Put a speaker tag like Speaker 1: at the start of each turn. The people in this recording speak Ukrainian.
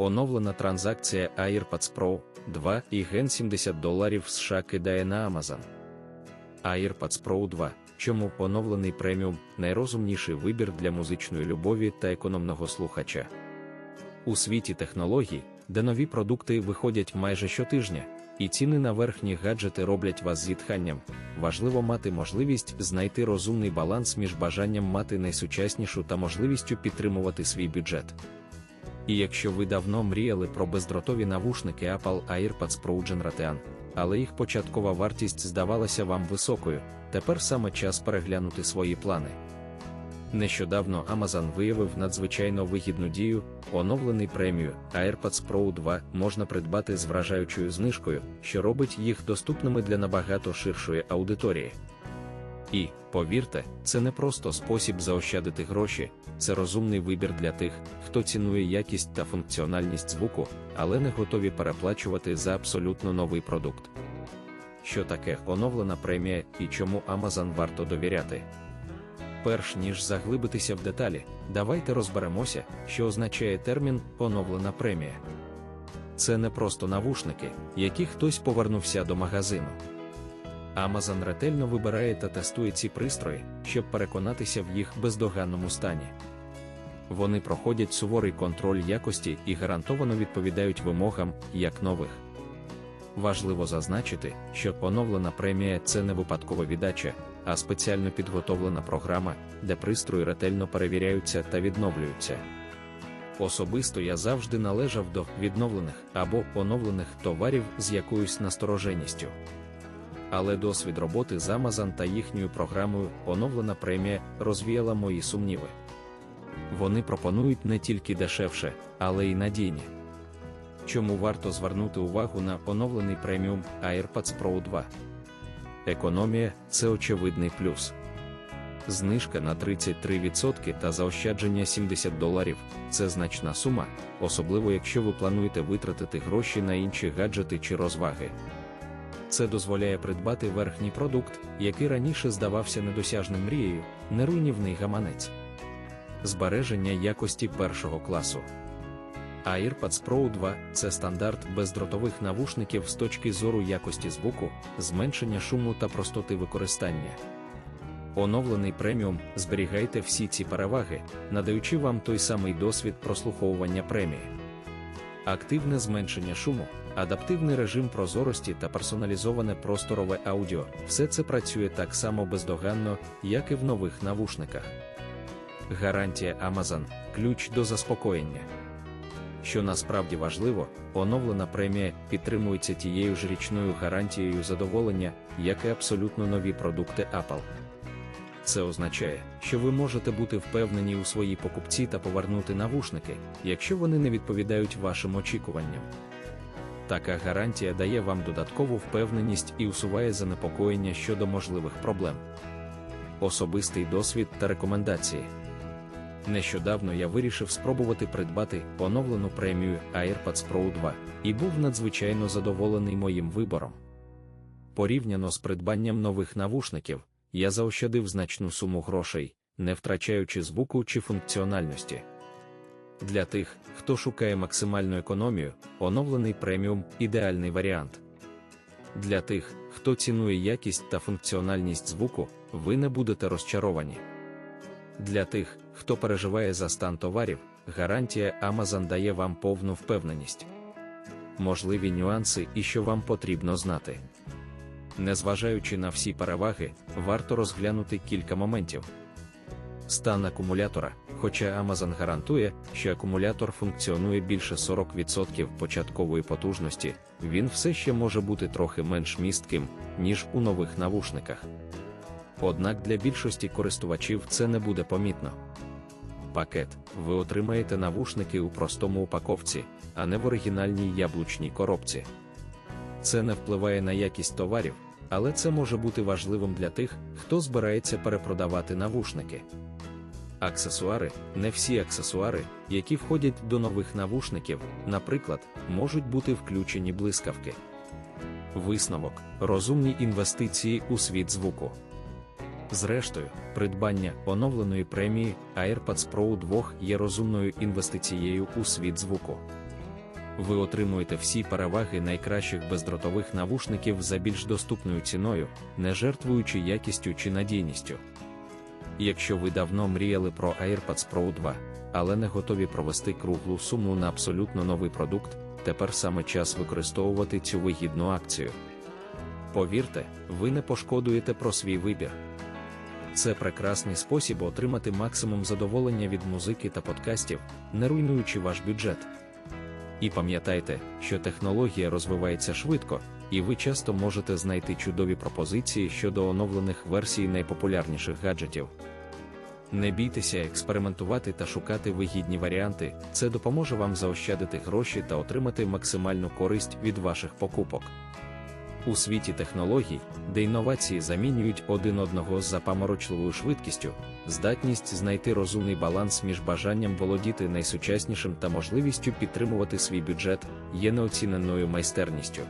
Speaker 1: Оновлена транзакція AirPods Pro 2 і ген 70 доларів США кидає на Amazon. AirPods Pro 2. Чому оновлений преміум найрозумніший вибір для музичної любові та економного слухача? У світі технологій, де нові продукти виходять майже щотижня, і ціни на верхні гаджети роблять вас зітханням, важливо мати можливість знайти розумний баланс між бажанням мати найсучаснішу та можливістю підтримувати свій бюджет. І якщо ви давно мріяли про бездротові навушники Apple AirPods Pro Generation, але їх початкова вартість здавалася вам високою, тепер саме час переглянути свої плани. Нещодавно Amazon виявив надзвичайно вигідну дію, оновлений премію AirPods Pro 2 можна придбати з вражаючою знижкою, що робить їх доступними для набагато ширшої аудиторії. І, повірте, це не просто спосіб заощадити гроші, це розумний вибір для тих, хто цінує якість та функціональність звуку, але не готові переплачувати за абсолютно новий продукт. Що таке оновлена премія і чому Amazon варто довіряти? Перш ніж заглибитися в деталі, давайте розберемося, що означає термін оновлена премія. Це не просто навушники, які хтось повернувся до магазину. Amazon ретельно вибирає та тестує ці пристрої, щоб переконатися в їх бездоганному стані. Вони проходять суворий контроль якості і гарантовано відповідають вимогам як нових. Важливо зазначити, що оновлена премія це не випадкова віддача, а спеціально підготовлена програма, де пристрої ретельно перевіряються та відновлюються. Особисто я завжди належав до відновлених або оновлених товарів з якоюсь настороженістю. Але досвід роботи з Amazon та їхньою програмою оновлена премія розвіяла мої сумніви. Вони пропонують не тільки дешевше, але й надійні. Чому варто звернути увагу на оновлений преміум AirPods Pro 2? Економія це очевидний плюс. Знижка на 33% та заощадження 70 доларів це значна сума, особливо якщо ви плануєте витратити гроші на інші гаджети чи розваги. Це дозволяє придбати верхній продукт, який раніше здавався недосяжним мрією, неруйнівний гаманець. Збереження якості першого класу. AirPods Pro 2 це стандарт бездротових навушників з точки зору якості звуку, зменшення шуму та простоти використання. Оновлений преміум зберігайте всі ці переваги, надаючи вам той самий досвід прослуховування премії. Активне зменшення шуму, адаптивний режим прозорості та персоналізоване просторове аудіо все це працює так само бездоганно, як і в нових навушниках. Гарантія Amazon ключ до заспокоєння. Що насправді важливо, оновлена премія підтримується тією ж річною гарантією задоволення, як і абсолютно нові продукти Apple. Це означає, що ви можете бути впевнені у своїй покупці та повернути навушники, якщо вони не відповідають вашим очікуванням. Така гарантія дає вам додаткову впевненість і усуває занепокоєння щодо можливих проблем. Особистий досвід та рекомендації. Нещодавно я вирішив спробувати придбати оновлену премію AirPods Pro 2 і був надзвичайно задоволений моїм вибором. Порівняно з придбанням нових навушників, я заощадив значну суму грошей, не втрачаючи звуку чи функціональності. Для тих, хто шукає максимальну економію, оновлений преміум ідеальний варіант. Для тих, хто цінує якість та функціональність звуку, ви не будете розчаровані. Для тих, хто переживає за стан товарів, гарантія Amazon дає вам повну впевненість. Можливі нюанси і що вам потрібно знати. Незважаючи на всі переваги, варто розглянути кілька моментів. Стан акумулятора, хоча Amazon гарантує, що акумулятор функціонує більше 40% початкової потужності, він все ще може бути трохи менш містким, ніж у нових навушниках. Однак для більшості користувачів це не буде помітно. Пакет ви отримаєте навушники у простому упаковці, а не в оригінальній яблучній коробці. Це не впливає на якість товарів, але це може бути важливим для тих, хто збирається перепродавати навушники. Аксесуари не всі аксесуари, які входять до нових навушників, наприклад, можуть бути включені блискавки. Висновок розумні інвестиції у світ звуку. Зрештою, придбання оновленої премії AirPods Pro 2 є розумною інвестицією у світ звуку. Ви отримуєте всі переваги найкращих бездротових навушників за більш доступною ціною, не жертвуючи якістю чи надійністю. Якщо ви давно мріяли про AirPods Pro 2, але не готові провести круглу суму на абсолютно новий продукт, тепер саме час використовувати цю вигідну акцію. Повірте, ви не пошкодуєте про свій вибір. Це прекрасний спосіб отримати максимум задоволення від музики та подкастів, не руйнуючи ваш бюджет. І пам'ятайте, що технологія розвивається швидко, і ви часто можете знайти чудові пропозиції щодо оновлених версій найпопулярніших гаджетів. Не бійтеся експериментувати та шукати вигідні варіанти, це допоможе вам заощадити гроші та отримати максимальну користь від ваших покупок. У світі технологій, де інновації замінюють один одного з запаморочливою швидкістю, здатність знайти розумний баланс між бажанням володіти найсучаснішим та можливістю підтримувати свій бюджет є неоціненою майстерністю.